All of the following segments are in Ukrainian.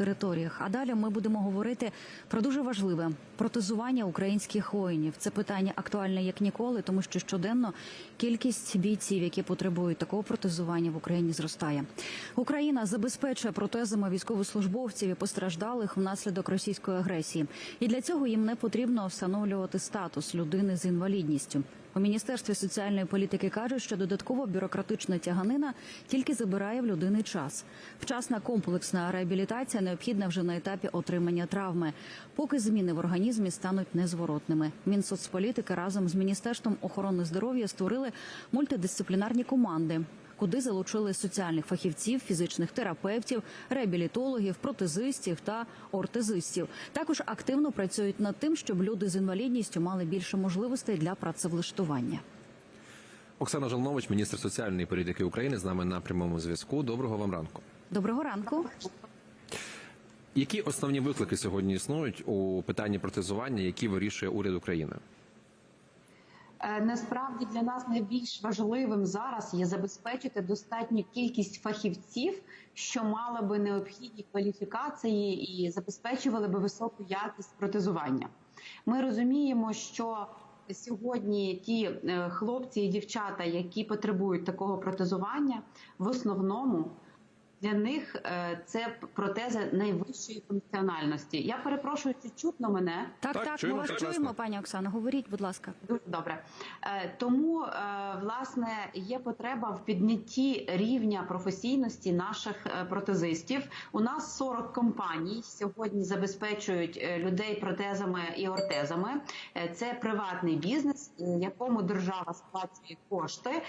територіях. А далі ми будемо говорити про дуже важливе протезування українських воїнів. Це питання актуальне як ніколи, тому що щоденно кількість бійців, які потребують такого протезування в Україні, зростає. Україна забезпечує протезами військовослужбовців і постраждалих внаслідок російської агресії, і для цього їм не потрібно встановлювати статус людини з інвалідністю. У міністерстві соціальної політики кажуть, що додаткова бюрократична тяганина тільки забирає в людини час. Вчасна комплексна реабілітація необхідна вже на етапі отримання травми, поки зміни в організмі стануть незворотними. Мінсоцполітики разом з міністерством охорони здоров'я створили мультидисциплінарні команди. Куди залучили соціальних фахівців, фізичних терапевтів, реабілітологів, протезистів та ортезистів. Також активно працюють над тим, щоб люди з інвалідністю мали більше можливостей для працевлаштування. Оксана Жолнович, міністр соціальної політики України, з нами на прямому зв'язку. Доброго вам ранку. Доброго ранку. Які основні виклики сьогодні існують у питанні протезування, які вирішує уряд України? Е, Насправді для нас найбільш важливим зараз є забезпечити достатню кількість фахівців, що мали би необхідні кваліфікації і забезпечували би високу якість протезування. Ми розуміємо, що сьогодні ті е, хлопці і дівчата, які потребують такого протезування, в основному для них е, це протези найвищої функціональності. Я перепрошую, чи чутно мене? Так, Так, так, чуємо ми вас прекрасно. чуємо, пані Оксано. Говоріть, будь ласка. Дуже добре. Е, Тому е, власне є потреба в піднятті рівня професійності наших протезистів. У нас 40 компаній сьогодні забезпечують людей протезами і ортезами. Це приватний бізнес, якому держава сплачує кошти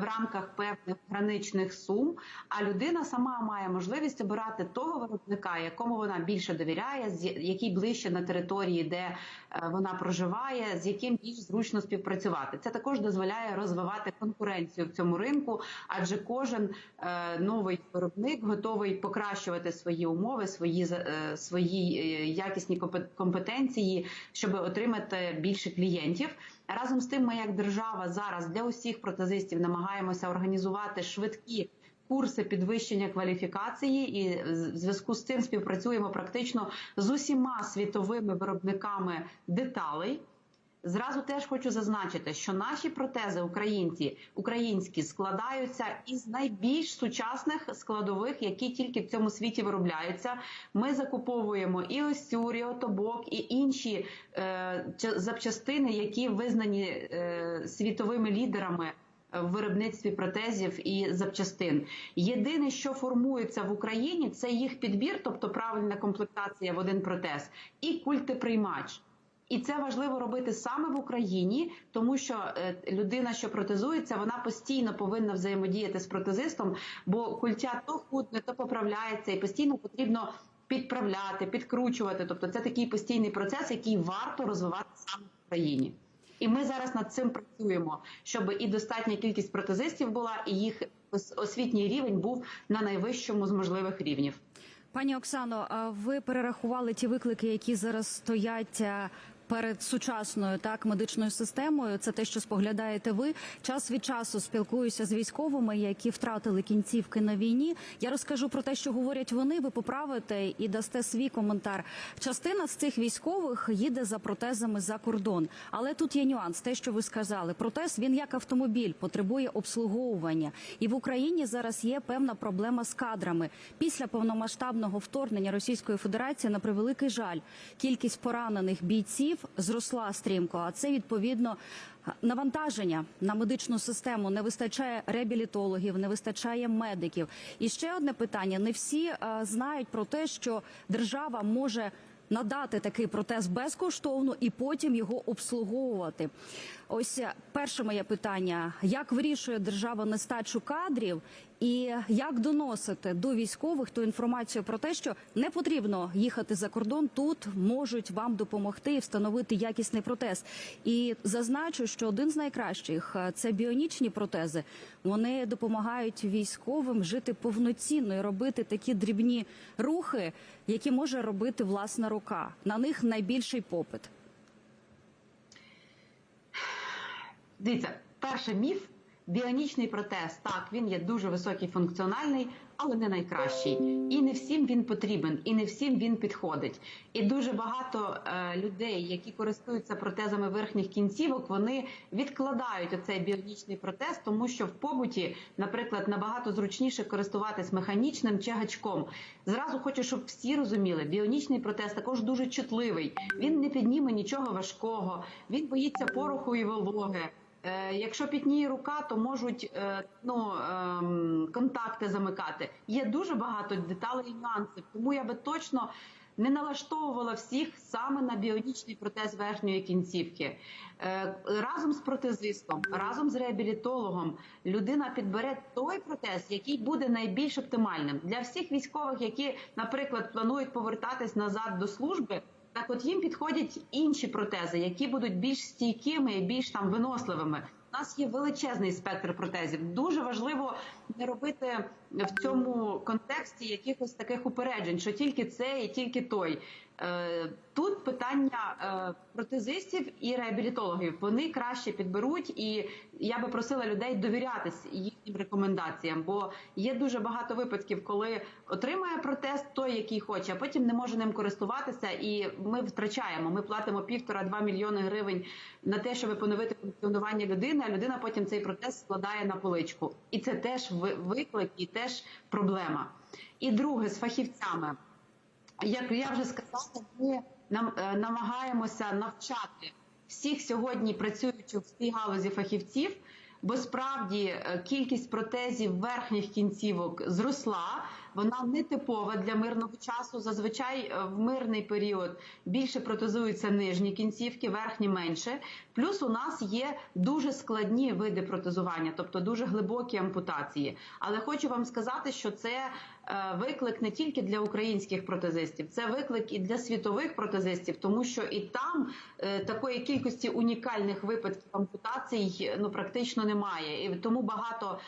в рамках певних граничних сум. А людина сама має можливість обирати того виробника, якому вона більше довіряє, з який ближче на території, де е, вона проживає, з яким більш зручно співпрацювати. Це також дозволяє розвивати конкуренцію в цьому ринку, адже кожен е, новий виробник готовий покращувати свої умови, свої е, свої якісні компе- компетенції, щоб отримати більше клієнтів. Разом з тим, ми як держава зараз для усіх протезистів намагаємося організувати швидкі. Курси підвищення кваліфікації, і в зв'язку з цим співпрацюємо практично з усіма світовими виробниками деталей. Зразу теж хочу зазначити, що наші протези українці українські складаються із найбільш сучасних складових, які тільки в цьому світі виробляються. Ми закуповуємо і осю, ріотобок, і інші е, запчастини, які визнані е, світовими лідерами в виробництві протезів і запчастин. Єдине, що формується в Україні, це їх підбір, тобто правильна комплектація в один протез, і культиприймач. І це важливо робити саме в Україні, тому що е, людина, що протезується, вона постійно повинна взаємодіяти з протезистом, бо культя то худне, то поправляється, і постійно потрібно підправляти, підкручувати. Тобто, це такий постійний процес, який варто розвивати саме в Україні. І ми зараз над цим працюємо, щоб і достатня кількість протезистів була, і їх освітній рівень був на найвищому з можливих рівнів. Пані Оксано, ви перерахували ті виклики, які зараз стоять е, перед сучасною так медичною системою. Це те, що споглядаєте ви. Час від часу спілкуюся з військовими, які втратили кінцівки на війні. Я розкажу про те, що говорять вони. Ви поправите і дасте свій коментар. Частина з цих військових їде за протезами за кордон, але тут є нюанс. Те, що ви сказали, протез він як автомобіль потребує обслуговування, і в Україні зараз є певна проблема з кадрами. Після повномасштабного вторгнення Російської Федерації на превеликий жаль, кількість поранених бійців зросла стрімко. А це відповідно навантаження на медичну систему. Не вистачає реабілітологів, не вистачає медиків. І ще одне питання: не всі е, знають про те, що держава може. Надати такий протез безкоштовно і потім його обслуговувати. Ось е, перше моє питання: як вирішує держава нестачу кадрів, і як доносити до військових ту інформацію про те, що не потрібно їхати за кордон, тут можуть вам допомогти і встановити якісний протез. І зазначу, що один з найкращих е, це біонічні протези. Вони допомагають військовим жити повноцінно і робити такі дрібні рухи, які може робити власна рука. На них найбільший попит. Дивіться, перший міф. Біонічний протез, так, він є дуже високий функціональний, але не найкращий. І не всім він потрібен, і не всім він підходить. І дуже багато е, людей, які користуються протезами верхніх кінцівок, вони відкладають оцей біонічний протез, тому що в побуті, наприклад, набагато зручніше користуватись механічним чи гачком. Зразу хочу, щоб всі розуміли, біонічний протез також дуже чутливий. Він не підніме нічого важкого, він боїться пороху і вологи. Е, Якщо пітніє рука, то можуть е, ну, ем, контакти замикати. Є дуже багато деталей і нюансів, тому я би точно не налаштовувала всіх саме на біонічний протез верхньої кінцівки. Е, Разом з протезистом, разом з реабілітологом людина підбере той протез, який буде найбільш оптимальним для всіх військових, які, наприклад, планують повертатись назад до служби. Так, от їм підходять інші протези, які будуть більш стійкими і більш там виносливими. У нас є величезний спектр протезів. Дуже важливо не робити в цьому контексті якихось таких упереджень, що тільки це і тільки той. Е, Тут питання е, протезистів і реабілітологів. Вони краще підберуть, і я би просила людей довірятись їхнім рекомендаціям, бо є дуже багато випадків, коли отримає протез той, який хоче, а потім не може ним користуватися, і ми втрачаємо. Ми платимо півтора-два мільйони гривень на те, щоб поновити функціонування людини. А людина потім цей протез складає на поличку, і це теж ви- виклик, і теж проблема. І друге з фахівцями. Як я вже сказала, ми нам е, намагаємося навчати всіх сьогодні працюючих в цій галузі фахівців, бо справді е, кількість протезів верхніх кінцівок зросла. Вона не типова для мирного часу. Зазвичай е, в мирний період більше протезуються нижні кінцівки, верхні менше. Плюс у нас є дуже складні види протезування, тобто дуже глибокі ампутації. Але хочу вам сказати, що це е, виклик не тільки для українських протезистів, це виклик і для світових протезистів, тому що і там е, такої кількості унікальних випадків ампутацій ну практично немає. І тому багато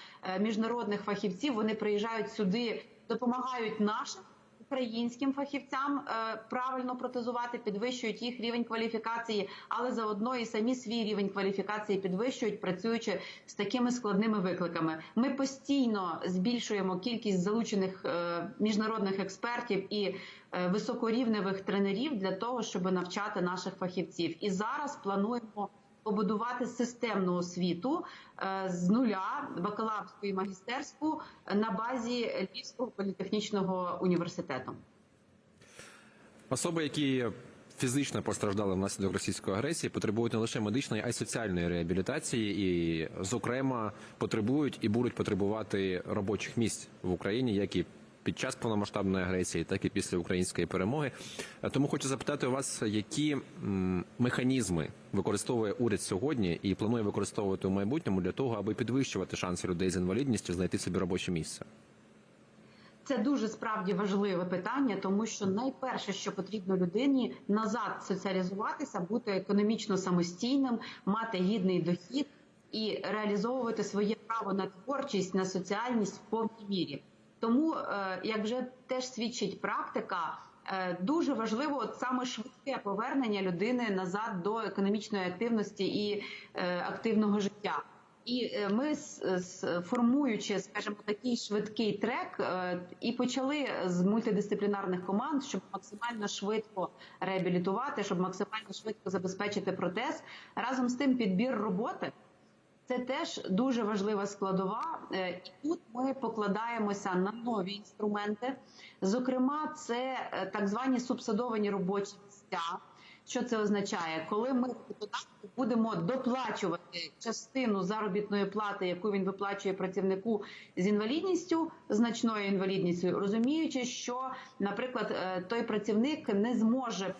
міжнародних фахівців вони приїжджають сюди, допомагають нашим. Українським фахівцям е, правильно протезувати, підвищують їх рівень кваліфікації, але заодно і самі свій рівень кваліфікації підвищують, працюючи з такими складними викликами. Ми постійно збільшуємо кількість залучених е, міжнародних експертів і е, високорівневих тренерів для того, щоб навчати наших фахівців. І зараз плануємо побудувати системну освіту е, з нуля, бакалаврську і магістерську на базі Львівського політехнічного університету. Особи, які фізично постраждали внаслідок російської агресії, потребують не лише медичної, а й соціальної реабілітації, і, зокрема, потребують і будуть потребувати робочих місць в Україні, як і під час повномасштабної агресії, так і після української перемоги. Е, Тому хочу запитати у вас, які механізми використовує уряд сьогодні і планує використовувати у майбутньому для того, аби підвищувати шанси людей з інвалідністю знайти собі робоче місце. Це дуже справді важливе питання, тому що найперше, що потрібно людині назад соціалізуватися, бути економічно самостійним, мати гідний дохід і реалізовувати своє право на творчість, на соціальність в повній мірі. Тому, е, як вже теж свідчить практика, е, дуже важливо саме швидке повернення людини назад до економічної активності і е, активного життя. І ми формуючи, скажімо, такий швидкий трек, і почали з мультидисциплінарних команд, щоб максимально швидко реабілітувати, щоб максимально швидко забезпечити протез. Разом з тим, підбір роботи це теж дуже важлива складова. Е, І тут ми покладаємося на нові інструменти. Зокрема, це е, так звані субсидовані робочі місця. Що це означає? Коли ми будемо доплачувати частину заробітної плати, яку він виплачує працівнику з інвалідністю, значною інвалідністю, розуміючи, що, наприклад, е, той працівник не зможе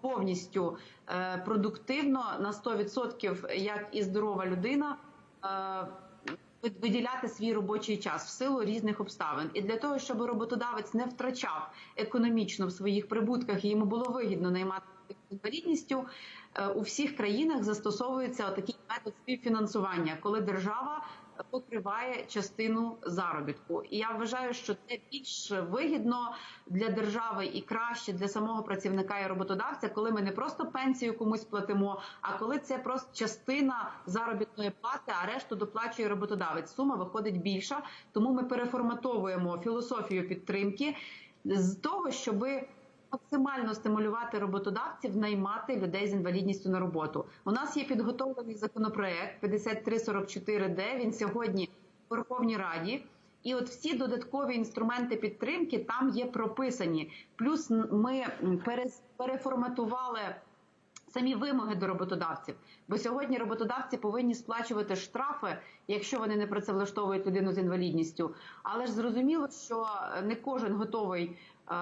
повністю е, продуктивно на 100%, як і здорова людина. е, Виділяти свій робочий час в силу різних обставин, і для того, щоб роботодавець не втрачав економічно в своїх прибутках і йому було вигідно наймати інвалідністю, е, у всіх країнах застосовується такий метод співфінансування, коли держава покриває частину заробітку. І я вважаю, що це більш вигідно для держави і краще для самого працівника і роботодавця, коли ми не просто пенсію комусь платимо, а коли це просто частина заробітної плати, а решту доплачує роботодавець. Сума виходить більша, тому ми переформатовуємо філософію підтримки з того, щоби максимально стимулювати роботодавців наймати людей з інвалідністю на роботу. У нас є підготовлений законопроект 5344D, Він сьогодні в Верховній Раді. І от всі додаткові інструменти підтримки там є прописані. Плюс ми переформатували самі вимоги до роботодавців. Бо сьогодні роботодавці повинні сплачувати штрафи, якщо вони не працевлаштовують людину з інвалідністю. Але ж зрозуміло, що не кожен готовий е,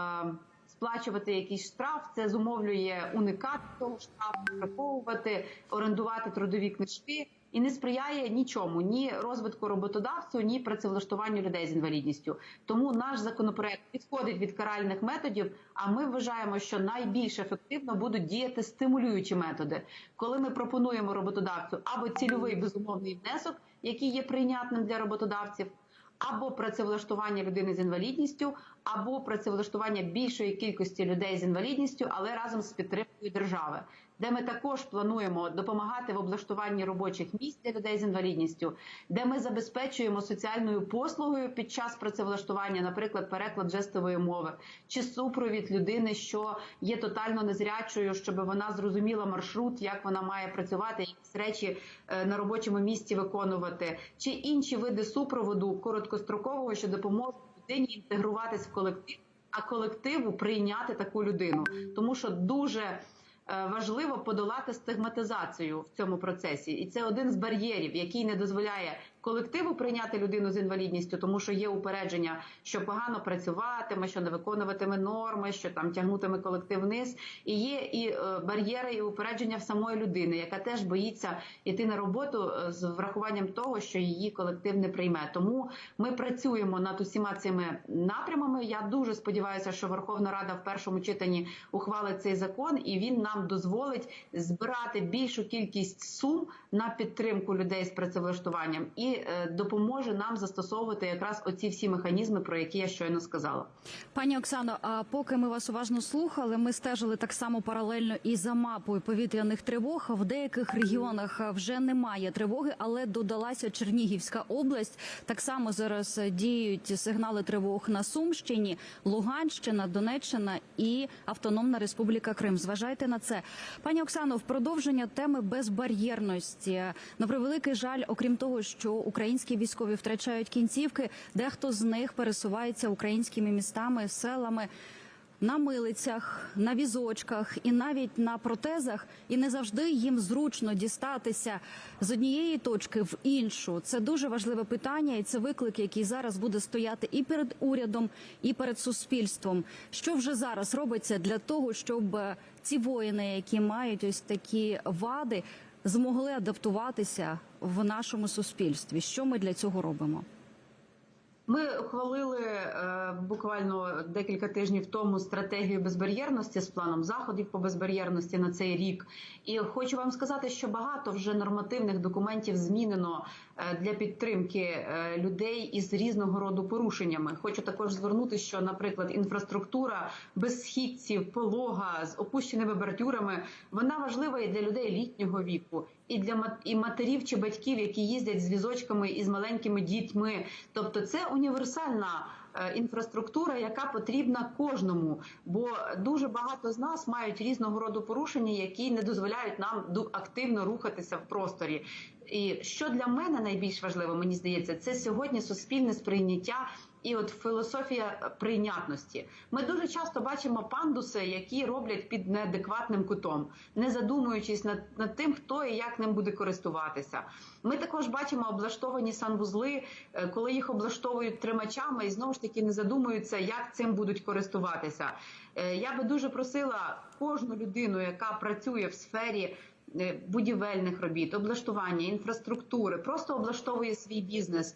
сплачувати якийсь штраф. Це зумовлює уникати того штрафу, приховувати, орендувати трудові книжки. І не сприяє нічому ні розвитку роботодавцю, ні працевлаштуванню людей з інвалідністю. Тому наш законопроект підходить від каральних методів. А ми вважаємо, що найбільш ефективно будуть діяти стимулюючі методи, коли ми пропонуємо роботодавцю або цільовий безумовний внесок, який є прийнятним для роботодавців, або працевлаштування людини з інвалідністю, або працевлаштування більшої кількості людей з інвалідністю, але разом з підтримкою держави, де ми також плануємо допомагати в облаштуванні робочих місць для людей з інвалідністю, де ми забезпечуємо соціальною послугою під час працевлаштування, наприклад, переклад жестової мови чи супровід людини, що є тотально незрячою, щоб вона зрозуміла маршрут, як вона має працювати, якісь речі е, на робочому місці виконувати, чи інші види супроводу короткострокового, що допоможуть людині інтегруватись в колектив, а колективу прийняти таку людину, тому що дуже е, важливо подолати стигматизацію в цьому процесі, і це один з бар'єрів, який не дозволяє колективу прийняти людину з інвалідністю, тому що є упередження, що погано працюватиме, що не виконуватиме норми, що там тягнутиме колектив вниз. І є і е, бар'єри, і упередження в самої людини, яка теж боїться йти на роботу е, з врахуванням того, що її колектив не прийме. Тому ми працюємо над усіма цими напрямами. Я дуже сподіваюся, що Верховна Рада в першому читанні ухвалить цей закон, і він нам дозволить збирати більшу кількість сум на підтримку людей з працевлаштуванням і е, допоможе нам застосовувати якраз оці всі механізми, про які я щойно сказала. Пані Оксано, а поки ми вас уважно слухали, ми стежили так само паралельно і за мапою повітряних тривог. В деяких регіонах вже немає тривоги, але додалася Чернігівська область. Так само зараз діють сигнали тривог на Сумщині, Луганщина, Донеччина і Автономна Республіка Крим. Зважайте на це, пані Оксано. В продовження теми безбар'єрності на превеликий жаль, окрім того, що українські військові втрачають кінцівки, дехто з них пересувається українськими містами, селами. На милицях, на візочках і навіть на протезах, і не завжди їм зручно дістатися з однієї точки в іншу. Це дуже важливе питання, і це виклик, який зараз буде стояти і перед урядом, і перед суспільством. Що вже зараз робиться для того, щоб ці воїни, які мають ось такі вади, змогли адаптуватися в нашому суспільстві? Що ми для цього робимо? Ми ухвалили е, буквально декілька тижнів тому стратегію безбар'єрності з планом заходів по безбар'єрності на цей рік. І хочу вам сказати, що багато вже нормативних документів змінено е, для підтримки е, людей із різного роду порушеннями. Хочу також звернути, що, наприклад, інфраструктура безсхідців, полога з опущеними бордюрами, вона важлива і для людей літнього віку. І для і матерів чи батьків, які їздять з візочками і з маленькими дітьми, тобто це універсальна е, інфраструктура, яка потрібна кожному. Бо дуже багато з нас мають різного роду порушення, які не дозволяють нам активно рухатися в просторі. І що для мене найбільш важливо, мені здається, це сьогодні суспільне сприйняття. І от філософія прийнятності. Ми дуже часто бачимо пандуси, які роблять під неадекватним кутом, не задумуючись над, над тим, хто і як ним буде користуватися. Ми також бачимо облаштовані санвузли, е, коли їх облаштовують тримачами, і знову ж таки не задумуються, як цим будуть користуватися. Е, Я би дуже просила кожну людину, яка працює в сфері. е, Будівельних робіт, облаштування, інфраструктури, просто облаштовує свій бізнес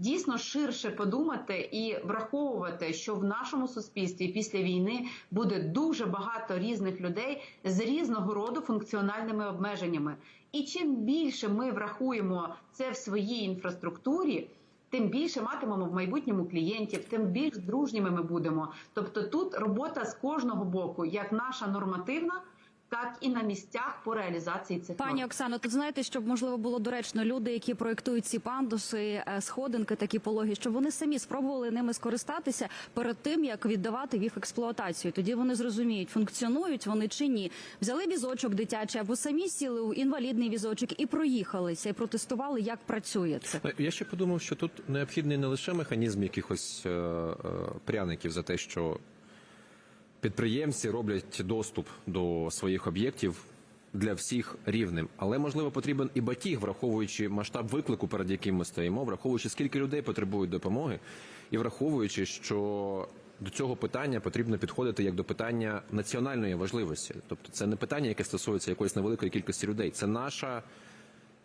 дійсно ширше подумати і враховувати, що в нашому суспільстві після війни буде дуже багато різних людей з різного роду функціональними обмеженнями. І чим більше ми врахуємо це в своїй інфраструктурі. Тим більше матимемо в майбутньому клієнтів, тим більш дружніми ми будемо. Тобто тут робота з кожного боку, як наша нормативна, так і на місцях по реалізації цих Пані норм. Оксано, тут знаєте, щоб можливо було доречно люди, які проектують ці пандуси, е, сходинки, такі пологі, щоб вони самі спробували ними скористатися перед тим, як віддавати їх експлуатацію. Тоді вони зрозуміють, функціонують вони чи ні. Взяли візочок дитячий або самі сіли у інвалідний візочок і проїхалися, і протестували, як працює це. Ну, Я ще подумав, що тут необхідний не лише механізм якихось е, е, пряників за те, що підприємці роблять доступ до своїх об'єктів для всіх рівним, але можливо потрібен і батіг, враховуючи масштаб виклику, перед яким ми стоїмо, враховуючи скільки людей потребують допомоги, і враховуючи, що до цього питання потрібно підходити як до питання національної важливості, тобто це не питання, яке стосується якоїсь невеликої кількості людей, це наша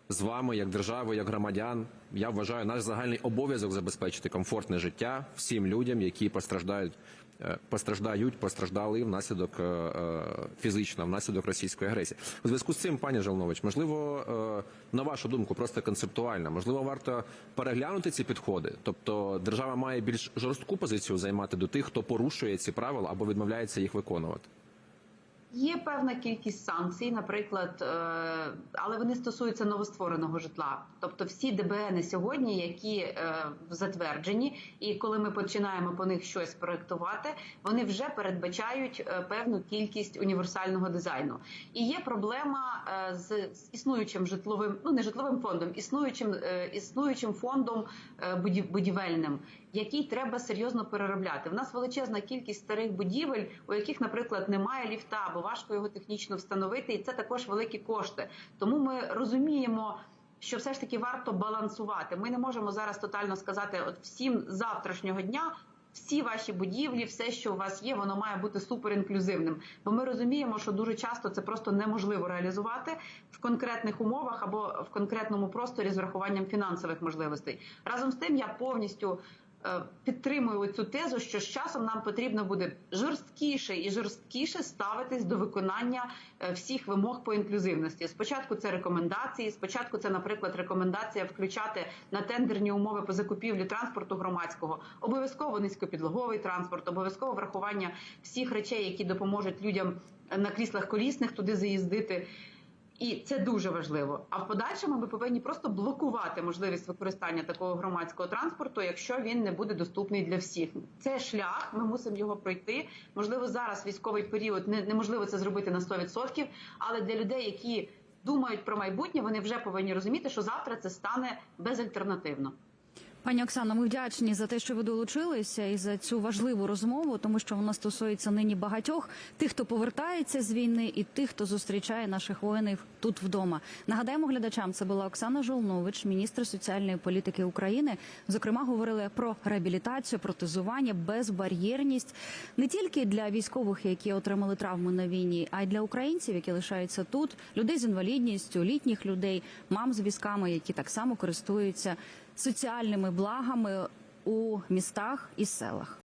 з вами, як держави, як громадян, я вважаю наш загальний обов'язок забезпечити комфортне життя всім людям, які постраждають, постраждають, постраждали внаслідок е, е, фізично, внаслідок російської агресії. У зв'язку з цим, пані Жалнович, можливо, е, на вашу думку, просто концептуально, можливо, варто переглянути ці підходи. Тобто, держава має більш жорстку позицію займати до тих, хто порушує ці правила або відмовляється їх виконувати. Є певна кількість санкцій, наприклад, е, але вони стосуються новоствореного житла. Тобто всі ДБНи сьогодні, які е, затверджені, і коли ми починаємо по них щось проектувати, вони вже передбачають е, певну кількість універсального дизайну. І є проблема з існуючим житловим, ну не житловим фондом, існуючим існуючим фондом будівельним, який треба серйозно переробляти. В нас величезна кількість старих будівель, у яких, наприклад, немає ліфта або важко його технічно встановити, і це також великі кошти. Тому ми розуміємо. Що все ж таки варто балансувати. Ми не можемо зараз тотально сказати, от всім завтрашнього дня всі ваші будівлі, все, що у вас є, воно має бути суперінклюзивним. Бо ми розуміємо, що дуже часто це просто неможливо реалізувати в конкретних умовах або в конкретному просторі з врахуванням фінансових можливостей. Разом з тим, я повністю підтримую цю тезу, що з часом нам потрібно буде жорсткіше і жорсткіше ставитись до виконання е, всіх вимог по інклюзивності. Спочатку це рекомендації. Спочатку це, наприклад, рекомендація включати на тендерні умови по закупівлі транспорту громадського, обов'язково низькопідлоговий транспорт, обов'язково врахування всіх речей, які допоможуть людям на кріслах колісних туди заїздити. І це дуже важливо. А в подальшому ми повинні просто блокувати можливість використання такого громадського транспорту, якщо він не буде доступний для всіх. Це шлях, ми мусимо його пройти. Можливо, зараз військовий період не, неможливо це зробити на 100%, але для людей, які думають про майбутнє, вони вже повинні розуміти, що завтра це стане безальтернативно. Пані Оксано, ми вдячні за те, що ви долучилися і за цю важливу розмову, тому що вона стосується нині багатьох тих, хто повертається з війни, і тих, хто зустрічає наших воїнів тут вдома. Нагадаємо глядачам, це була Оксана Жолнович, міністр соціальної політики України. Зокрема, говорили про реабілітацію, протезування, безбар'єрність не тільки для військових, які отримали травми на війні, а й для українців, які лишаються тут, людей з інвалідністю, літніх людей, мам з візками, які так само користуються соціальними благами у містах і селах.